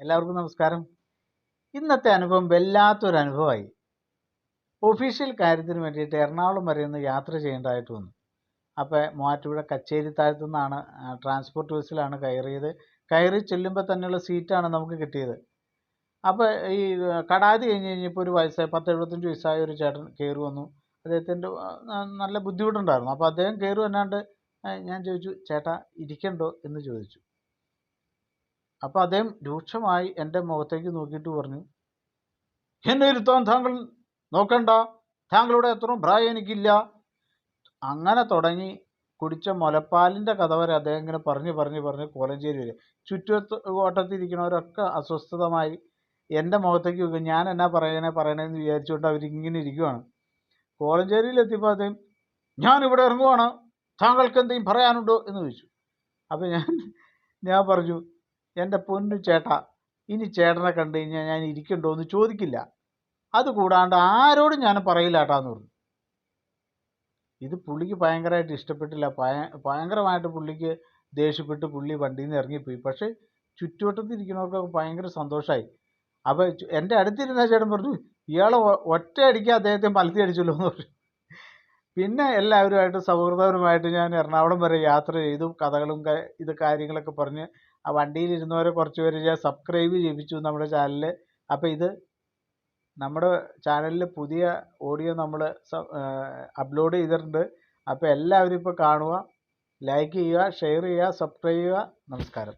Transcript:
എല്ലാവർക്കും നമസ്കാരം. ഇന്നത്തെ അനുഭവം വല്ലാത്തൊരു അനുഭവമായി. ഒഫീഷ്യൽ കാര്യത്തിന് വേണ്ടിയിട്ട് എറണാകുളം വരെ ഒന്ന് യാത്ര ചെയ്യേണ്ടതായിട്ട് വന്നു. അപ്പോൾ മൂവാറ്റുപുഴ കച്ചേരി താഴത്തു നിന്നാണ് ട്രാൻസ്പോർട്ട് ബസ്സിലാണ് കയറിയത്. കയറി ചെല്ലുമ്പോൾ തന്നെയുള്ള സീറ്റാണ് നമുക്ക് കിട്ടിയത്. അപ്പോൾ ഈ കടാതി കഴിഞ്ഞ് കഴിഞ്ഞപ്പോൾ ഒരു വയസ്സായി പത്ത് എഴുപത്തഞ്ച് വയസ്സായ ഒരു ചേട്ടൻ കയറി വന്നു. അദ്ദേഹത്തിന്റെ നല്ല ബുദ്ധിമുട്ടുണ്ടായിരുന്നു. അപ്പോൾ അദ്ദേഹം കയറി വന്നാണ്ട് ഞാൻ ചോദിച്ചു ചേട്ടാ ഇരിക്കണ്ടോ? എന്ന് ചോദിച്ചു. അപ്പോൾ അദ്ദേഹം രൂക്ഷമായി എന്റെ മുഖത്തേക്ക് നോക്കിയിട്ട് പറഞ്ഞു എന്നെ ഇരുത്താൻ താങ്കൾ നോക്കണ്ട. താങ്കളുടെ അത്രയും പ്രായം എനിക്കില്ല. അങ്ങനെ തുടങ്ങി കുടിച്ച മുലപ്പാലിന്റെ കഥ വരെ അദ്ദേഹം ഇങ്ങനെ പറഞ്ഞ് പറഞ്ഞ് പറഞ്ഞ് കോലഞ്ചേരി വരെ ചുറ്റുവട്ടത്ത് വട്ടത്തിരിക്കുന്നവരൊക്കെ അസ്വസ്ഥതമായി എന്റെ മുഖത്തേക്ക് നോക്കും. ഞാൻ എന്നാ പറയണേ പറയണേന്ന് വിചാരിച്ചുകൊണ്ട് അവരിങ്ങനെ ഇരിക്കുവാണ്. കോലഞ്ചേരിയിലെത്തിയപ്പോൾ അദ്ദേഹം ഞാൻ ഇവിടെ ഇറങ്ങുവാണ്. താങ്കൾക്ക് എന്തെങ്കിലും പറയാനുണ്ടോ? എന്ന് ചോദിച്ചു. അപ്പോൾ ഞാൻ ഞാൻ പറഞ്ഞു എന്റെ പൊന്നു ചേട്ടാ ഇനി ചേട്ടനെ കണ്ടു കഴിഞ്ഞാൽ ഞാൻ ഇരിക്കണ്ടോ എന്ന് ചോദിക്കില്ല. അതുകൂടാണ്ട് ആരോടും ഞാൻ പറയില്ല ഏട്ടാന്ന് പറഞ്ഞു. ഇത് പുള്ളിക്ക് ഭയങ്കരമായിട്ട് ഇഷ്ടപ്പെട്ടില്ല. ഭയ ഭയങ്കരമായിട്ട് പുള്ളിക്ക് ദേഷ്യപ്പെട്ട് പുള്ളി വണ്ടിയിൽ നിന്ന് ഇറങ്ങിപ്പോയി. പക്ഷേ ചുറ്റുവട്ടത്ത് ഇരിക്കുന്നവർക്കൊക്കെ ഭയങ്കര സന്തോഷമായി അപ്പോൾ എന്റെ അടുത്തിരുന്ന ചേട്ടൻ പറഞ്ഞു ഇയാളെ ഒറ്റയടിക്ക് അദ്ദേഹത്തെ മലത്തി അടിച്ചല്ലോ എന്ന് പറഞ്ഞു. പിന്നെ എല്ലാവരുമായിട്ട് സൗഹൃദപരമായിട്ട് ഞാൻ എറണാകുളം വരെ യാത്ര ചെയ്തു. കഥകളും ഇത് കാര്യങ്ങളൊക്കെ പറഞ്ഞ് ആ വണ്ടിയിലിരുന്നവരെ കുറച്ച് പേര് ഞാൻ സബ്സ്ക്രൈബ് ചെയ്യിപ്പിച്ചു നമ്മുടെ ചാനലിൽ അപ്പോൾ ഇത് നമ്മുടെ ചാനലിൽ പുതിയ ഓഡിയോ നമ്മൾ അപ്ലോഡ് ചെയ്തിട്ടുണ്ട്. അപ്പോൾ എല്ലാവരും ഇപ്പോൾ കാണുക ലൈക്ക് ചെയ്യുക ഷെയർ ചെയ്യുക സബ്സ്ക്രൈബ് ചെയ്യുക. നമസ്കാരം.